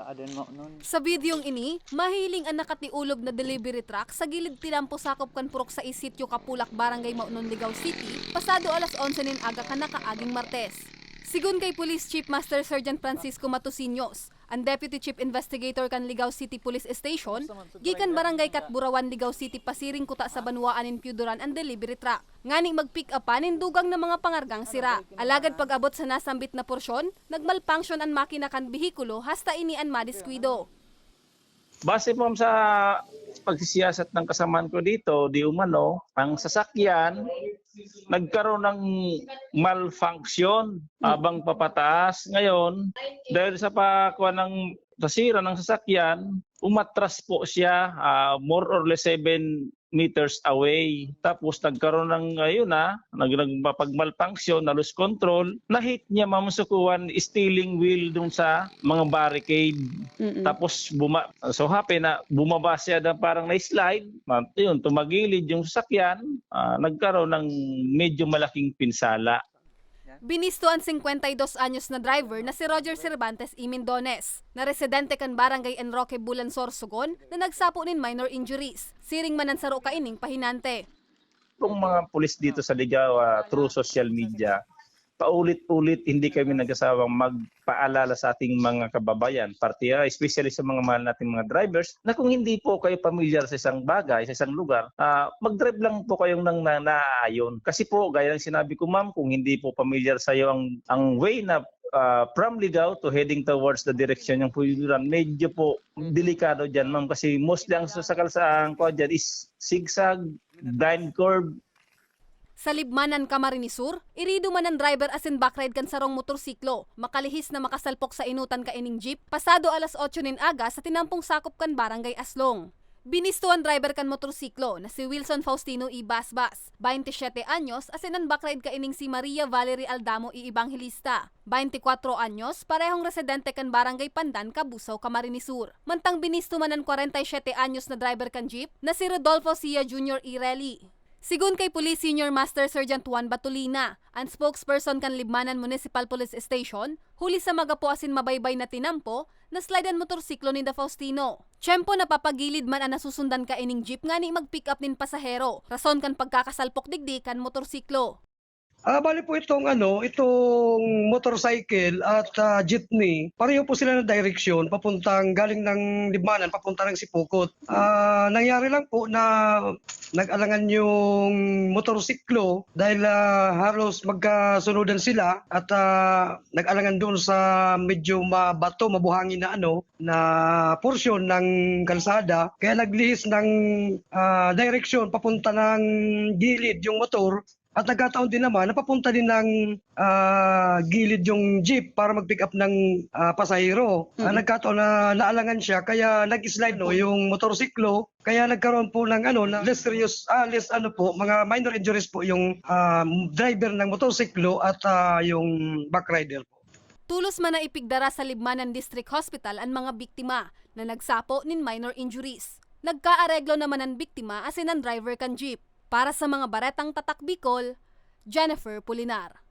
Kaaden mo nun. Sa videong ini, mahiling ang nakatiulog na delivery truck sa gilid tinampo sakop kan purok sa isityo Kapulak, Barangay Maunon, Ligaw City, pasado alas 11 nin aga ka nakaaging Martes. Sigun kay Police Chief Master Sergeant Francisco Matusinos, ang Deputy Chief Investigator kan Ligaw City Police Station, gikan Barangay Katburawan, Ligaw City pasiring kuta sa Banwaan in Pyuduran ang delivery truck. Ngani mag-pick upan in dugang ng mga pangargang sira. Alagad pag-abot sa nasambit na porsyon, nagmalfunction ang makina kan bihikulo hasta ini ang madiskwido. Base po sa pagsisiyasat ng kasamaan ko dito, di umano, ang sasakyan nagkaroon ng malfunction habang papataas. Ngayon, dahil sa pakuha ng tasira ng sasakyan, umatras po siya ah, more or less 7 meters away. Tapos nagkaroon ng ayun na, nag nagpapag-malfunction, na lose control, na-hit niya mamasukuan steering wheel dun sa mga barricade. Tapos buma so happy na bumaba siya na parang na-slide. Ah, Yun, tumagilid yung sasakyan, ah, nagkaroon ng medyo malaking pinsala. Binisto ang 52 anyos na driver na si Roger Cervantes Imindones, na residente kan Barangay Enroque Bulansor, Sugon, na nagsapo nin minor injuries. Siring manan saro ka ining pahinante. Itong mga pulis dito sa Ligaw ah, through social media, paulit-ulit hindi kami nag-asawang magpaalala sa ating mga kababayan, partiya, especially sa mga mahal nating mga drivers, na kung hindi po kayo pamilyar sa isang bagay, sa isang lugar, ah, mag-drive lang po kayong nang na, naaayon. Kasi po, gaya ng sinabi ko ma'am, kung hindi po pamilyar sa iyo ang, ang way na ah, from Ligaw to heading towards the direction ng Puyuran, medyo po delikado dyan ma'am kasi mostly ang sasakal sa ang kuha dyan is zigzag, blind curve, Sa Libmanan, Camarines Sur, irido man ang driver asin backride kan sarong motorsiklo, makalihis na makasalpok sa inutan ka ining jeep, pasado alas 8 nin aga sa tinampong sakop kan Barangay Aslong. Binisto ang driver kan motorsiklo na si Wilson Faustino I. Basbas, 27 anyos, asin ang backride ka ining si Maria Valerie Aldamo I. Evangelista, 24 anyos, parehong residente kan Barangay Pandan, Kabusaw, Camarines Sur. Mantang binisto man ang 47 anyos na driver kan jeep na si Rodolfo Sia Jr. Ireli. Sigun kay Police Senior Master Sergeant Juan Batulina, ang spokesperson kan Libmanan Municipal Police Station, huli sa magapo asin mabaybay na tinampo, na slide ang motorsiklo ni Da Faustino. Tiyempo napapagilid man ang nasusundan ka ining jeep nga ni mag-pick up nin pasahero, rason kan pagkakasalpok digdi kan motorsiklo. Ah, bali po itong ano, itong motorcycle at ah, jeepney, pareho po sila ng direksyon papuntang galing ng Libmanan papunta ng Sipukot. Ah, nangyari lang po na nag-alangan yung motorsiklo dahil ah, halos magkasunodan sila at ah, nag-alangan doon sa medyo mabato, mabuhangin na ano na porsyon ng kalsada kaya naglihis ng ah, direksyon papunta ng gilid yung motor at nagkataon din naman, napapunta din ng ah, gilid yung jeep para mag-pick up ng ah, pasahero. Ah, nagkataon na naalangan siya, kaya nag-slide no, yung motorsiklo. Kaya nagkaroon po ng ano, na less serious, ah, less ano po, mga minor injuries po yung ah, driver ng motorsiklo at ah, yung backrider po. Tulos man na ipigdara sa Libmanan District Hospital ang mga biktima na nagsapo nin minor injuries. Nagkaareglo naman ang biktima asin ang driver kan jeep. Para sa mga baretang tatak Bicol, Jennifer Pulinar.